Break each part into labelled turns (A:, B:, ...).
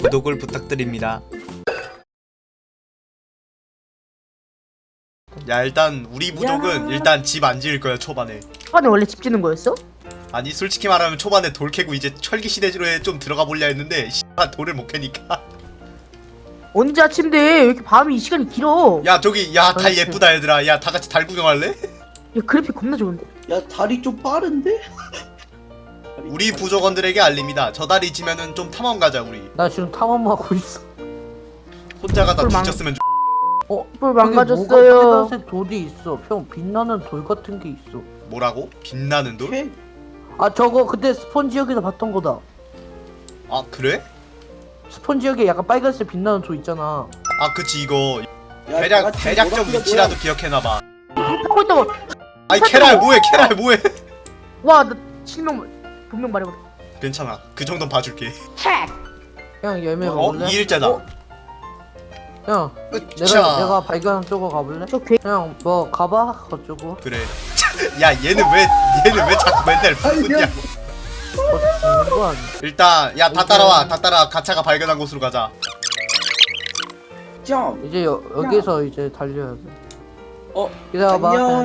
A: 구독을 부탁드립니다. 야 일단 우리 부족은
B: 야.
A: 일단 집 안 지을 거야 초반에.
C: 초반에 원래 집 짓는 거였어?
A: 아니 솔직히 말하면 초반에 돌 캐고 이제 철기 시대로에 좀 들어가 보려 했는데 씨발 돌을 못 캐니까.
C: 언제 아침인데 왜 이렇게 밤이 이 시간이 길어? 야,
A: 야 저기 야 달 예쁘다 얘들아. 야 다 같이 달 구경할래?
C: 그래픽 겁나 좋은데?
B: 야 다리 좀 빠른데?
A: 우리 부족원들에게 알립니다. 저 달이 지면은 좀 탐험 가자 우리.
D: 나 지금 탐험하고 있어.
A: 혼자 가다
C: 꿀망.
A: 뒤졌으면 좋-
D: 어?
C: 뿔
D: 저기
C: 망가졌어요.
D: 빨간색 돌이 있어. 형 빛나는 돌 같은 게 있어.
A: 뭐라고? 빛나는 돌?
B: 캐?
D: 아 저거 그때 스폰지역에서 봤던 거다.
A: 아 그래?
D: 스폰지역에 약간 빨간색 빛나는 돌 있잖아.
A: 아 그치 이거
B: 야, 다
A: 대략
B: 같이
A: 대략적 위치라도 기억해놔봐.
C: 하고 있다고.
A: 아이
C: 살짝
A: 캐랄
C: 뭐-
A: 뭐해 캐랄 뭐해?
C: 와, 나 실명 분명 말해버려.
A: 괜찮아 그 정도는 봐줄게.
D: 형 열매
A: 어?
D: 먹을래?
A: 이 일자다.
D: 어? 형. 내가 내가 발견한 쪽으로 가볼래?
C: 저 괴.
D: 형 뭐 가봐 그쪽으로.
A: 그래. 야 얘는 왜 얘는 왜 자꾸 맨날 부냐?
D: 어거 아니야?
A: 일단 야 다 따라와 다 따라 가차가 발견한 곳으로 가자.
B: 점.
D: 이제 여, 여기서 이제 달려야 돼.
B: 어
D: 기다려봐.
B: 안녕.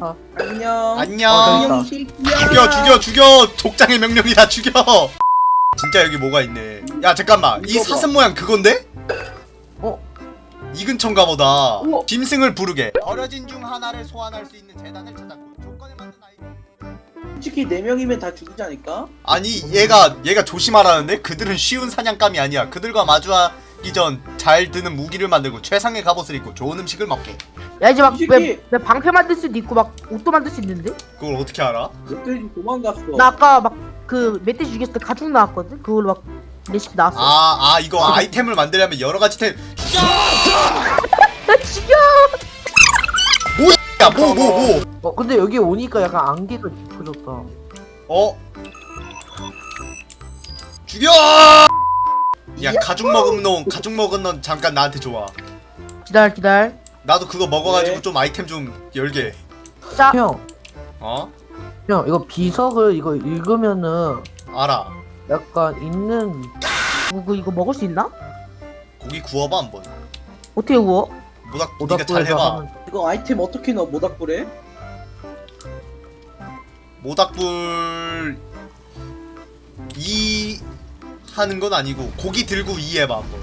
B: 안녕.
A: 안녕.
D: 어,
B: 새끼야.
A: 죽여 죽여 죽여 족장의 명령이다 죽여. 진짜 여기 뭐가 있네. 야 잠깐만 이
B: 이거 봐.
A: 사슴 모양 그건데?
D: 어?
A: 이 근처인가 보다.
B: 우와.
A: 짐승을 부르게. 버려진 중 하나를 소환할 수 있는 재단을 찾았고 조건에 맞는 아이.
B: 솔직히 네 명이면 다 죽이지 않을까?
A: 아니 얘가 얘가 조심하라는데 그들은 쉬운 사냥감이 아니야. 그들과 마주하기 전 잘 드는 무기를 만들고 최상의 갑옷을 입고 좋은 음식을 먹게.
C: 야 이제
B: 막이
C: 왜,
B: 새끼.
C: 왜 방패 만들 수도 있고 막 옷도 만들 수 있는데?
A: 그걸 어떻게 알아?
B: 멧돼지 도망갔어.
C: 나 아까 막 그 멧돼지 죽였을 때 가죽 나왔거든? 그걸로 막 레시피 나왔어.
A: 아, 아 이거 아이템을 만들려면 여러 가지 템.
C: 나 죽여!
A: 야, 뭐, 뭐, 뭐.
D: 어 근데 여기 오니까 약간 안개가 짙어졌다.
A: 어? 죽여! 야, 가죽 먹은 놈, 가죽 먹은 놈 잠깐 나한테 줘와.
C: 기다려 기다려.
A: 나도 그거 먹어가지고
B: 네.
A: 좀 아이템 좀 열게.
C: 자,
D: 형,
A: 어?
D: 형 이거 비석을 이거 읽으면은
A: 알아.
D: 약간 있는
C: 이거 이거 먹을 수 있나?
A: 고기 구워봐 한번.
C: 어떻게 구워?
A: 모닥, 네가 잘
D: 오닥불에서
A: 해봐.
D: 하는
B: 이거 아이템 어떻게 넣어 모닥불에?
A: 모닥불 이 하는 건 아니고 고기 들고 이 해봐 한번.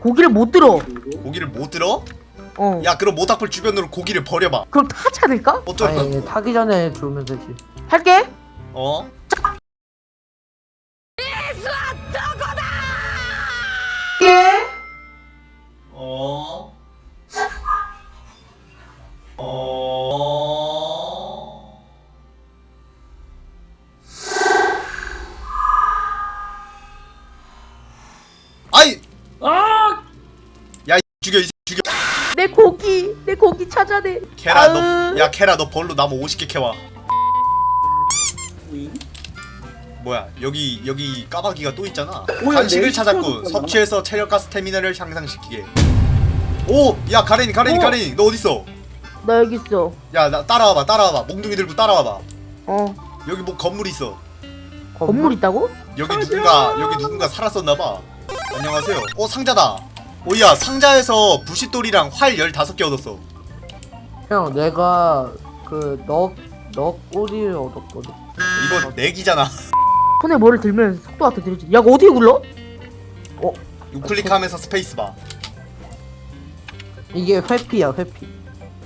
C: 고기를 못 들어.
A: 고기를 못 들어?
C: 어.
A: 야, 그럼 모닥불 주변으로 고기를 버려봐.
C: 그럼 타지 않을까?
A: 어쩔?
D: 아니 타기 전에 주면 되지.
C: 할게.
A: 어?
C: 찾아내.
A: 캐라,
C: 아으.
A: 너, 야, 캐라, 너 벌로 나무 50개 캐와. 뭐야, 여기, 여기 까마귀가 또 있잖아.
B: 뭐야,
A: 간식을
B: 내 시켜줬잖아.
A: 섭취해서 체력과 스태미나를 향상시키게. 오! 야, 가렌이, 가렌이,
B: 어.
A: 가렌이, 너 어딨어?
C: 나 여기 있어.
A: 야, 나 따라와봐, 따라와봐. 몽둥이 들고 따라와봐.
C: 어.
A: 여기 뭐 건물 있어.
C: 건물 있다고?
A: 여기 누군가 여기 누군가 살았었나봐. 안녕하세요. 어 상자다. 오야 상자에서 부싯돌이랑 활 15개 얻었어.
D: 형 내가 그너너 꼬리를 얻었거든.
A: 이거 내기잖아.
C: 손에 뭐를 들면 속도가 더 느려지. 야, 이거 어떻게 굴러?
A: 우클릭하면서 스페이스 바.
D: 이게 회피야 회피.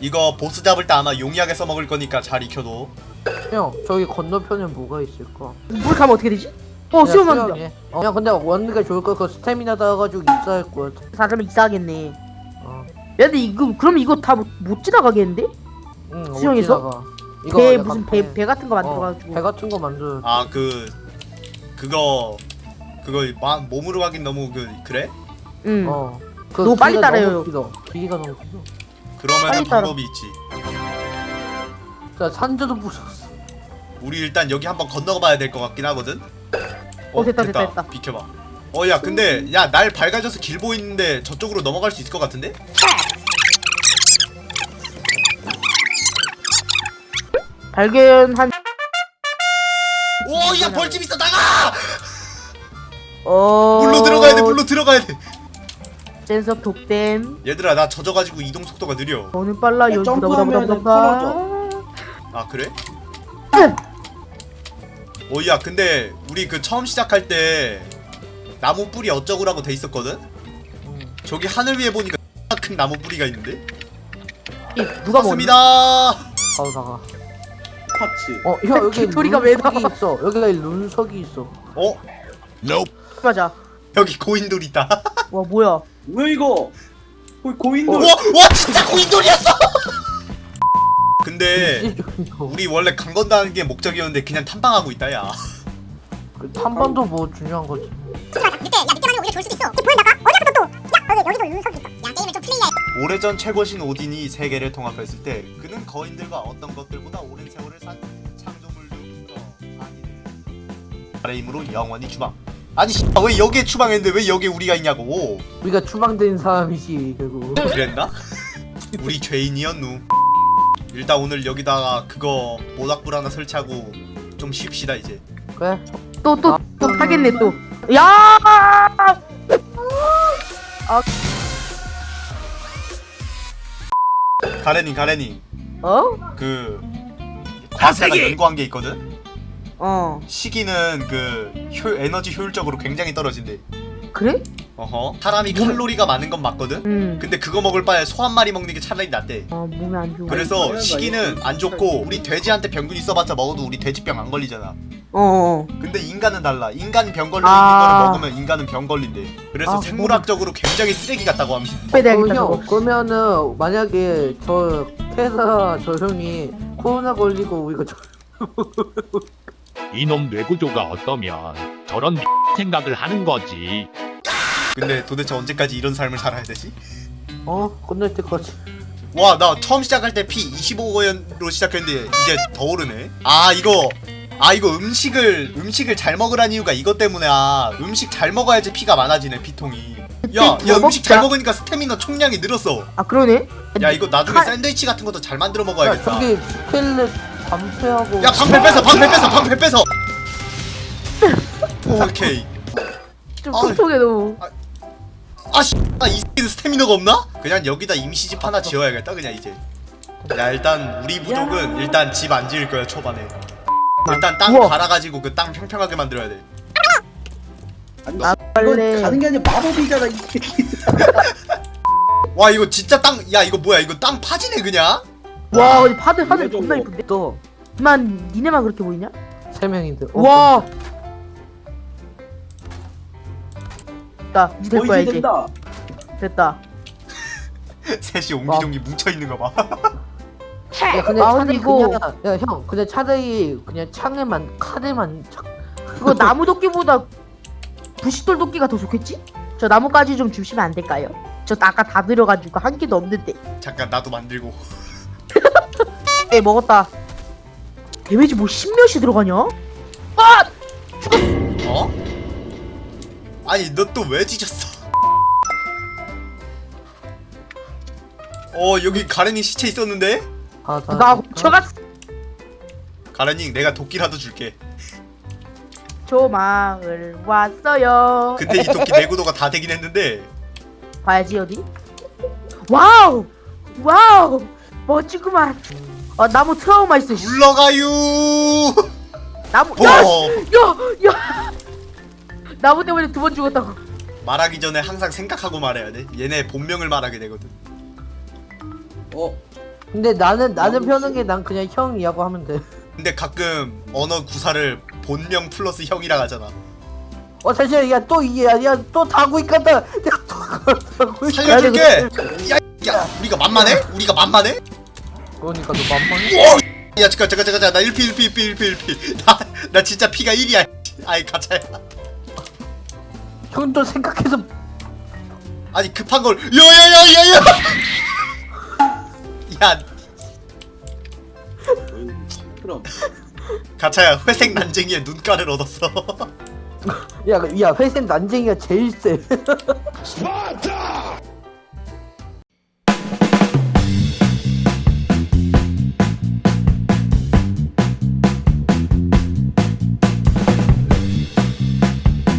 A: 이거 보스 잡을 때 아마 용이하게 써먹을 거니까 잘 익혀둬.
D: 형 저기 건너편에 뭐가 있을까?
C: 물 가면 어떻게 되지? 어, 수영한다.
D: 수영해. 어, 형 근데 원리가 좋을 거그 스태미나 따가지고 입사할 거야.
C: 사람이 이상하겠네.
D: 어.
C: 야, 근데 이거 그럼 이거 다 못 지나가겠는데?
D: 응. 지나가.
C: 배
D: 약간
C: 무슨 배 배 같은 거 만들어가지고.
D: 어, 배 같은 거 만들어.
A: 아그 그거 그거 마, 몸으로 가긴 너무 그 그래?
C: 응.
D: 어. 그
C: 너무 빨리.
D: 너무 길어. 길이가 너무 길어.
A: 그러면
C: 빨리 따라.
A: 방법이 있지.
D: 자 산저도 부셨어.
A: 우리 일단 여기 한번 건너가봐야 될 것 같긴 하거든.
C: 어, 됐다, 됐다, 됐다.
A: 비켜봐. 어 야 근데 야 날 밝아져서 길 보이는데 저쪽으로 넘어갈 수 있을 것 같은데?
C: 발견한
A: 오야 벌집 있어 나가!
C: 어.
A: 물로 들어가야 돼 물로 들어가야 돼.
C: 센서 톱댐.
A: 얘들아 나 젖어가지고 이동 속도가 느려.
C: 너는 빨라
B: 야,
C: 요
B: 점프하면은
A: 아 그래? 오야 근데 우리 그 처음 시작할 때 나무 뿌리 어쩌고라고 돼 있었거든? 저기 하늘 위에 보니까 큰 나무 뿌리가 있는데?
C: 누가
A: 맞습니다.
D: 바로 나가.
B: 파츠.
D: 어, 형 여기
C: 개토리가 왜
D: 룬석이
C: 나와?
D: 있어. 여기 룬석이 있어.
A: 어?
C: 맞아
A: 여기 고인돌 있다
C: 와 뭐야
B: 뭐야 이거? 거의 고인돌.
A: 와, 와 진짜 고인돌이었어 근데
D: 네.
A: 우리 원래 강 건다는 게 목적이었는데 그냥 탐방하고 있다 야
D: 그 탐방도 뭐 중요한 거지.
E: 늦게 야 늦게 하면 오히려 좋을 수도 있어 보이다가 어디서 또 야 여기 여기도 윤석이 있어
A: 오래전 최고신 오딘이 세계를 통합했을 때 그는 거인들과 어떤 것들보다 오랜 세월을 산 창조물들부터 아니네 아래 힘으로 영원히 추방. 아니 씨, 왜 여기에 추방했는데 왜 여기에 우리가 있냐고.
D: 우리가 추방된 사람이지 결국.
A: 그랬나? 우리 죄인이었누. 일단 오늘 여기다가 그거 모닥불 하나 설치하고 좀 쉽시다 이제.
D: 그래.
C: 또또
D: 아,
C: 또 하겠네 또 야
A: 가레님 가레님
C: 어?
A: 그 과세가 연구한 게 있거든?
C: 어
A: 시기는 그 효, 에너지 효율적으로 굉장히 떨어진대
C: 그래?
A: 어허 사람이 칼로리가 많은 건 맞거든?
C: 응.
A: 근데 그거 먹을 바에 소 한 마리 먹는 게 차라리 낫대
C: 어 몸에 안 좋아.
A: 그래서
B: 이거.
A: 안 좋고 우리 돼지한테 병균 있어봤자 먹어도 우리 돼지병 안 걸리잖아
C: 어, 어.
A: 근데 인간은 달라 인간 병 걸려
C: 아.
A: 있는 거를 먹으면 인간은 병 걸린대 그래서
C: 아,
A: 생물학적으로 굉장히 쓰레기 같다고 합니다
C: 빼야겠다
D: 어,
C: 저거.
D: 형 그러면은 만약에 저 캐사 저 형이 코로나 걸리고 우리가 저,
F: 이놈 뇌구조가 어떠면 저런 생각을 하는 거지.
A: 근데 도대체 언제까지 이런 삶을 살아야 되지?
D: 어 끝날 때까지.
A: 와 나 처음 시작할 때피 25원으로 시작했는데 이제 더 오르네 아 이거 아 이거 음식을 음식을 잘 먹으란 이유가 이것 때문이야 음식 잘 먹어야지 피가 많아지네 피통이 야, 야
C: 그거
A: 음식 잘
C: 먹자.
A: 먹으니까 스태미너 총량이 늘었어
C: 아 그러네.
A: 야 이거 나중에
C: 칼-
A: 샌드위치 같은 것도 잘 만들어
D: 야
A: 먹어야겠다
D: 저기 스켈렛 반패하고.
A: 야 방패 뺏어 방패 뺏어 방패 뺏어 오케이
C: 좀
A: 아.
C: 통통해 너무.
A: 아씨 아이 새끼는 스태미너가 없나? 그냥 여기다 임시집 하나 지어야겠다 그냥 이제 야 일단 우리 부족은 일단 집 안 지을 거야 초반에 일단 땅
C: 우와.
A: 갈아가지고 그 땅 평평하게 만들어야 돼
B: 아니
C: 아,
B: 이건
C: 원래-
B: 가는 게 아니라 마법이잖아 이 새끼.
A: 와 이거 진짜 땅 야 이거 뭐야 이거 땅 파지네 그냥
C: 와 어디 파들 하늘
B: 이거
C: 겁나
B: 좀-
C: 이쁜데. 또만 니네만 그렇게 보이냐?
D: 세 명인데. 어,
C: 와. 됐다. 이제 될 거야 이제.
B: 된다.
C: 됐다.
A: 셋이 옹기종기 뭉쳐 있는 거 봐
D: 야 근데
C: 아,
D: 차라리
C: 이거-
D: 그냥 야형 근데 차라리 그냥 창에만 카드만 착.
C: 그거 나무 도끼보다 부싯돌 도끼가 더 좋겠지? 저 나무까지 좀 주시면 안 될까요? 저 아까 다 들어가지고 한 개도 없는데.
A: 잠깐 나도 만들고
C: 네 먹었다. 데미지 뭐 십몇이 들어가냐? 아!
A: 어? 아니 너 또왜 지졌어 어 여기 가렌이 시체 있었는데?
D: 아, 다,
C: 나 훔쳐갔어.
A: 가렌이 내가 도끼라도 줄게
C: 저 마을 왔어요.
A: 그때 이 도끼 내구도가 다 되긴 했는데
C: 봐야지 어디? 와우! 와우! 멋지구만. 아 나무 트라우마 있어. 씨.
A: 물러가유
C: 나무 야! 씨!
A: 어.
C: 야! 야! 나무 때문에 두 번 죽었다고.
A: 말하기 전에 항상 생각하고 말해야 돼 얘네 본명을 말하게 되거든
B: 어
D: 근데 나는 나는 편한 게난 그냥 형이라고 하면 돼.
A: 근데 가끔 언어 구사를 본명 플러스 형이라 하잖아
D: 어 잠시만 야또 이게 야또 다구. 내가 또 다구 있.
A: 살려줄게 야, 야 우리가 만만해? 우리가 만만해?
D: 그러니까 너 만만해.
A: 야 잠깐 잠깐 잠깐 나 1피 1피 1피 1피 1피 나, 나 진짜 피가 1이야 아이 가차야
D: 형또 생각해서
A: 아니 급한 걸 야야야야야 야
B: 그럼.
A: 가차야 회색 난쟁이의 눈가를 얻었어.
D: 야 야 회색 난쟁이가 제일 세.